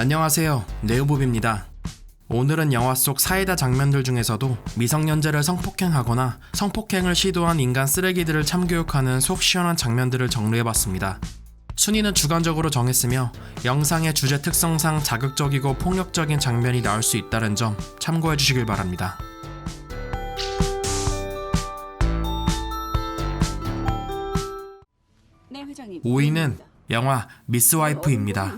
안녕하세요. 네오봅입니다. 오늘은 영화 속 사이다 장면들 중에서도 미성년자를 성폭행하거나 성폭행을 시도한 인간 쓰레기들을 참교육하는 속 시원한 장면들을 정리해봤습니다. 순위는 주관적으로 정했으며 영상의 주제 특성상 자극적이고 폭력적인 장면이 나올 수 있다는 점 참고해 주시길 바랍니다. 네 회장님. 5위는 영화 미스 와이프입니다.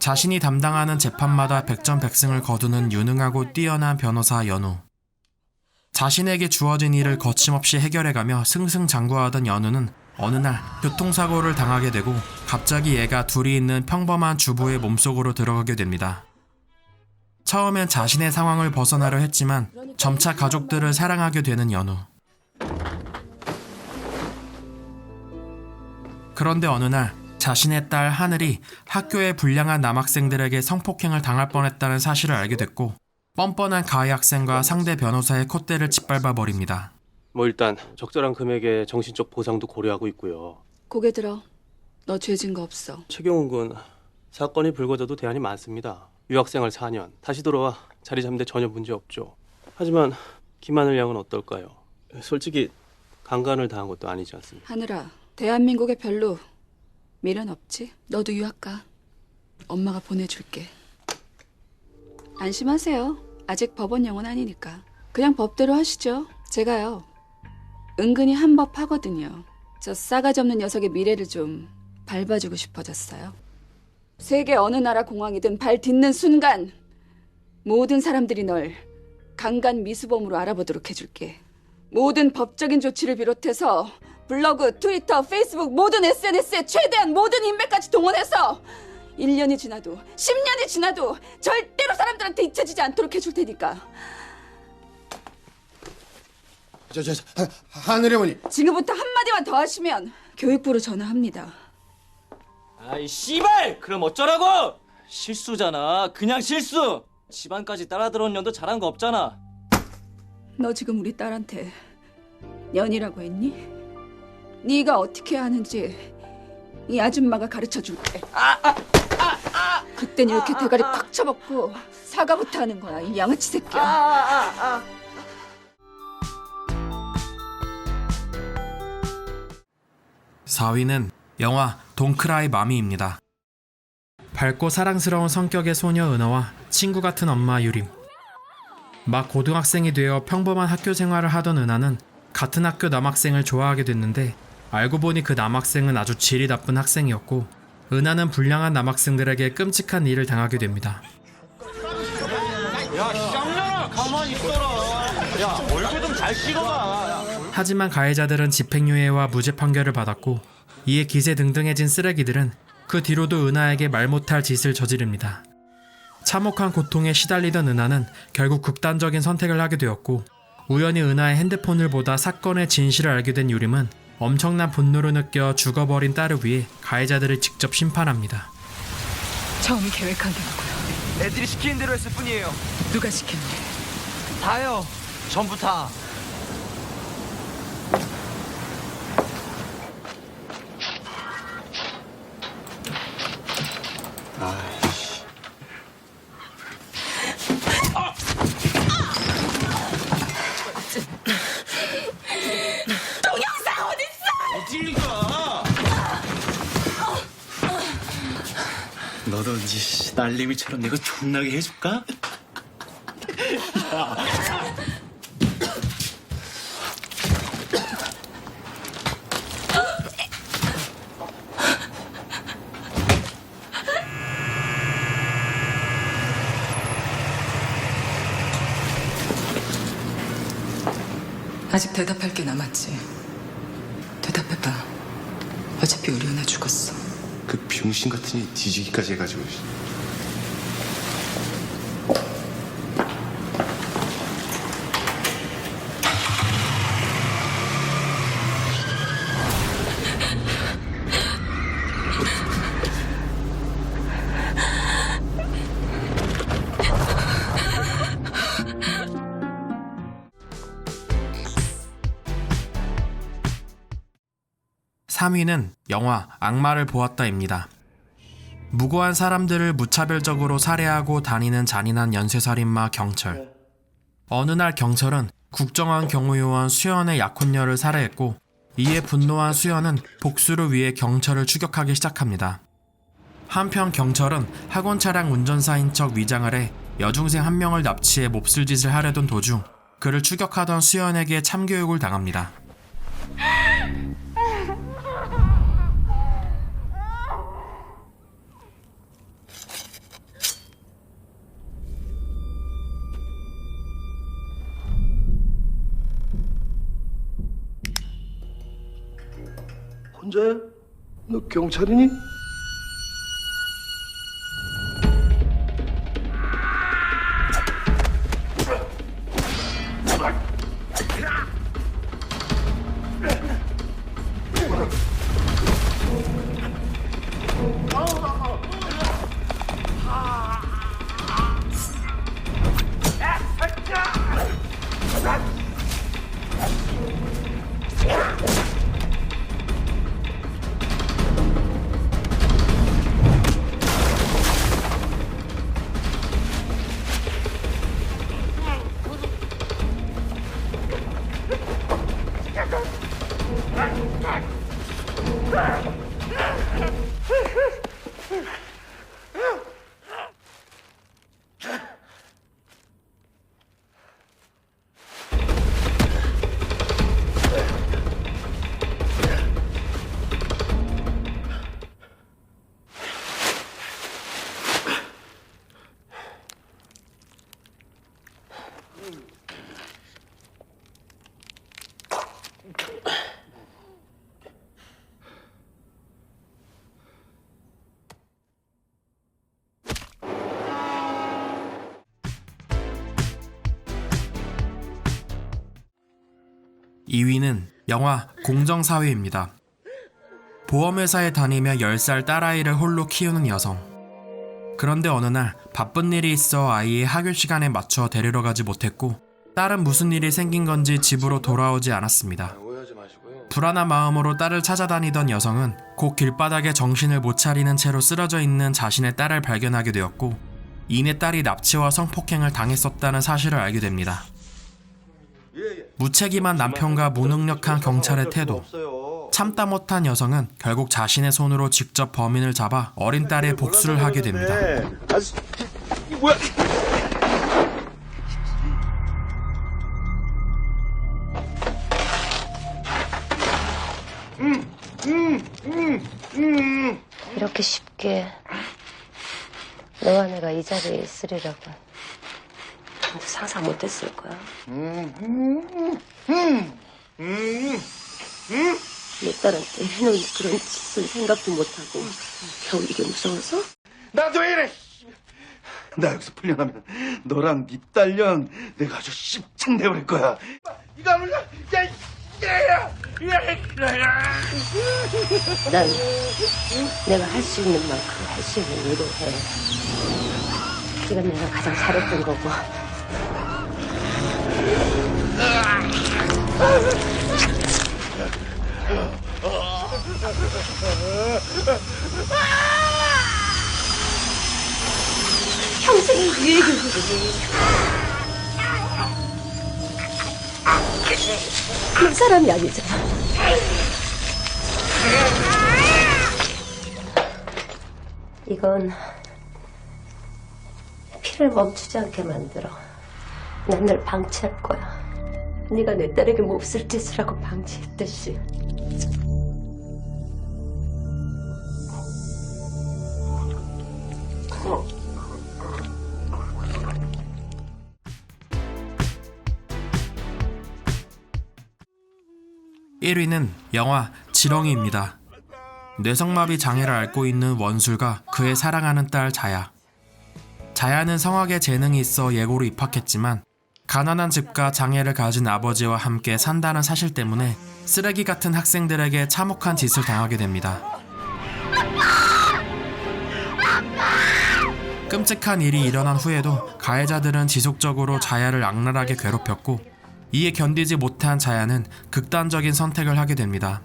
자신이 담당하는 재판마다 백전백승을 거두는 유능하고 뛰어난 변호사 연우. 자신에게 주어진 일을 거침없이 해결해가며 승승장구하던 연우는 어느 날 교통사고를 당하게 되고 갑자기 얘가 둘이 있는 평범한 주부의 몸속으로 들어가게 됩니다. 처음엔 자신의 상황을 벗어나려 했지만 점차 가족들을 사랑하게 되는 연우. 그런데 어느 날 자신의 딸 하늘이 학교의 불량한 남학생들에게 성폭행을 당할 뻔했다는 사실을 알게 됐고 뻔뻔한 가해 학생과 상대 변호사의 콧대를 짓밟아 버립니다. 뭐 일단 적절한 금액의 정신적 보상도 고려하고 있고요. 고개 들어. 너 죄진 거 없어. 최경훈 군 사건이 불거져도 대안이 많습니다. 유학생활 4년 다시 돌아와 자리 잡는데 전혀 문제 없죠. 하지만 김하늘 양은 어떨까요? 솔직히 강간을 당한 것도 아니지 않습니까? 하늘아, 대한민국에 별로 미련 없지? 너도 유학 가. 엄마가 보내줄게. 안심하세요. 아직 법원 영혼 아니니까. 그냥 법대로 하시죠. 제가요. 은근히 한법 하거든요. 저 싸가지 없는 녀석의 미래를 좀 밟아주고 싶어졌어요. 세계 어느 나라 공항이든 발 딛는 순간 모든 사람들이 널 강간 미수범으로 알아보도록 해줄게. 모든 법적인 조치를 비롯해서 블로그, 트위터, 페이스북 모든 SNS에 최대한 모든 인맥까지 동원해서 1년이 지나도 10년이 지나도 절대로 사람들한테 잊혀지지 않도록 해줄 테니까 저, 저, 저 하, 하늘의 어머니 지금부터 한마디만 더 하시면 교육부로 전화합니다. 아이 씨발! 그럼 어쩌라고? 실수잖아. 그냥 실수. 집안까지 따라 들어온 년도 잘한 거 없잖아. 너 지금 우리 딸한테 년이라고 했니? 네가 어떻게 하는지 이 아줌마가 가르쳐 줄게. 그땐 이렇게 대가리 꽉 쳐먹고 사과부터 하는 거야 이 양아치 새끼야. 4위는 영화 동크라이 마미입니다. 밝고 사랑스러운 성격의 소녀 은하와 친구 같은 엄마 유림. 막 고등학생이 되어 평범한 학교 생활을 하던 은하는 같은 학교 남학생을 좋아하게 됐는데 알고 보니 그 남학생은 아주 질이 나쁜 학생이었고 은하는 불량한 남학생들에게 끔찍한 일을 당하게 됩니다. 야, 쌍년아, 가만히 있어라. 야, 얼굴 좀 잘 찍어봐. 하지만 가해자들은 집행유예와 무죄 판결을 받았고 이에 기세 등등해진 쓰레기들은 그 뒤로도 은하에게 말 못할 짓을 저지릅니다. 참혹한 고통에 시달리던 은하는 결국 극단적인 선택을 하게 되었고 우연히 은하의 핸드폰을 보다 사건의 진실을 알게 된 유림은 엄청난 분노를 느껴 죽어버린 딸을 위해 가해자들을 직접 심판합니다. 처음 계획한 대로고요. 애들이 시키는 대로 했을 뿐이에요. 누가 시켰니? 다요. 전부 다. 너도 이제 날림이처럼 내가 존나게 해줄까? 아직 대답할 게 남았지. 대답해봐. 어차피 우리 은하 죽었어. 그 병신 같은 이 뒤지기까지 해가지고 삼위는 영화 악마를 보았다입니다. 무고한 사람들을 무차별적으로 살해하고 다니는 잔인한 연쇄살인마 경철. 어느 날 경철은 국정원 경호요원 수연의 약혼녀를 살해했고 이에 분노한 수연은 복수를 위해 경철을 추격하기 시작합니다. 한편 경철은 학원 차량 운전사인 척 위장을 해 여중생 한 명을 납치해 몹쓸 짓을 하려던 도중 그를 추격하던 수연에게 참교육을 당합니다. 혼자야? 너 경찰이니? 이위는 영화 공정사회입니다. 보험회사에 다니며 10살 딸아이를 홀로 키우는 여성. 그런데 어느 날 바쁜 일이 있어 아이의 학교 시간에 맞춰 데리러 가지 못했고 딸은 무슨 일이 생긴 건지 집으로 돌아오지 않았습니다. 불안한 마음으로 딸을 찾아다니던 여성은 곧 길바닥에 정신을 못 차리는 채로 쓰러져 있는 자신의 딸을 발견하게 되었고 이내 딸이 납치와 성폭행을 당했었다는 사실을 알게 됩니다. 무책임한 남편과 무능력한 경찰의 태도 참다 못한 여성은 결국 자신의 손으로 직접 범인을 잡아 어린 딸의 복수를 하게 됩니다. 이렇게 쉽게 너와 내가 이 자리에 있으리라고 상상 못했을 거야. 내 딸한테 해놓은 그런 짓을 생각도 못하고 겨우 이게 무서워서? 나도 이래. 나 여기서 풀려나면 너랑 네 딸년 내가 아주 씹창 내버릴 거야. 이거 아무나 야, 야 야, 야 야. 난 내가 할 수 있는 만큼 할 수 있는 일을 해. 이건 내가 가장 잘했던 거고. 평생을 이 얘기를 그런 사람이 아니잖아. 이건 피를 멈추지 않게 만들어. 난 널 방치할 거야. 네가 내 딸에게 몹쓸 짓을 하고 방치했듯이. 일위는 영화 지렁이입니다. 뇌성마비 장애를 앓고 있는 원술과 그의 사랑하는 딸 자야. 자야는 성악에 재능이 있어 예고로 입학했지만 가난한 집과 장애를 가진 아버지와 함께 산다는 사실 때문에 쓰레기 같은 학생들에게 참혹한 짓을 당하게 됩니다. 끔찍한 일이 일어난 후에도 가해자들은 지속적으로 자야를 악랄하게 괴롭혔고 이에 견디지 못한 자야는 극단적인 선택을 하게 됩니다.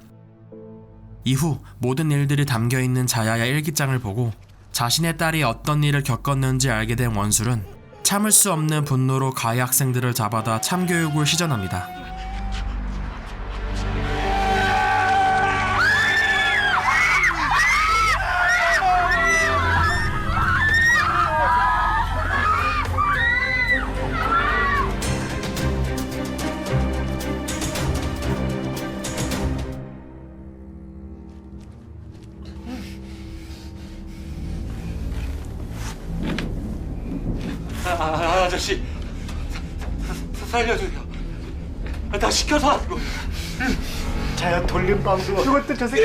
이후 모든 일들이 담겨 있는 자야의 일기장을 보고 자신의 딸이 어떤 일을 겪었는지 알게 된 원술은 참을 수 없는 분노로 가해 학생들을 잡아다 참교육을 시전합니다. 아, 아저씨 살려줘요. 나 시켜서 하는 거예요. 자야 돌림방도 그것도 저 새끼.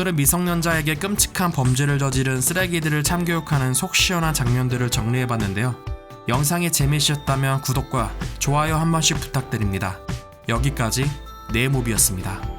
오늘은 미성년자에게 끔찍한 범죄를 저지른 쓰레기들을 참교육하는 속 시원한 장면들을 정리해봤는데요. 영상이 재미있었다면 구독과 좋아요 한 번씩 부탁드립니다. 여기까지 네모비였습니다.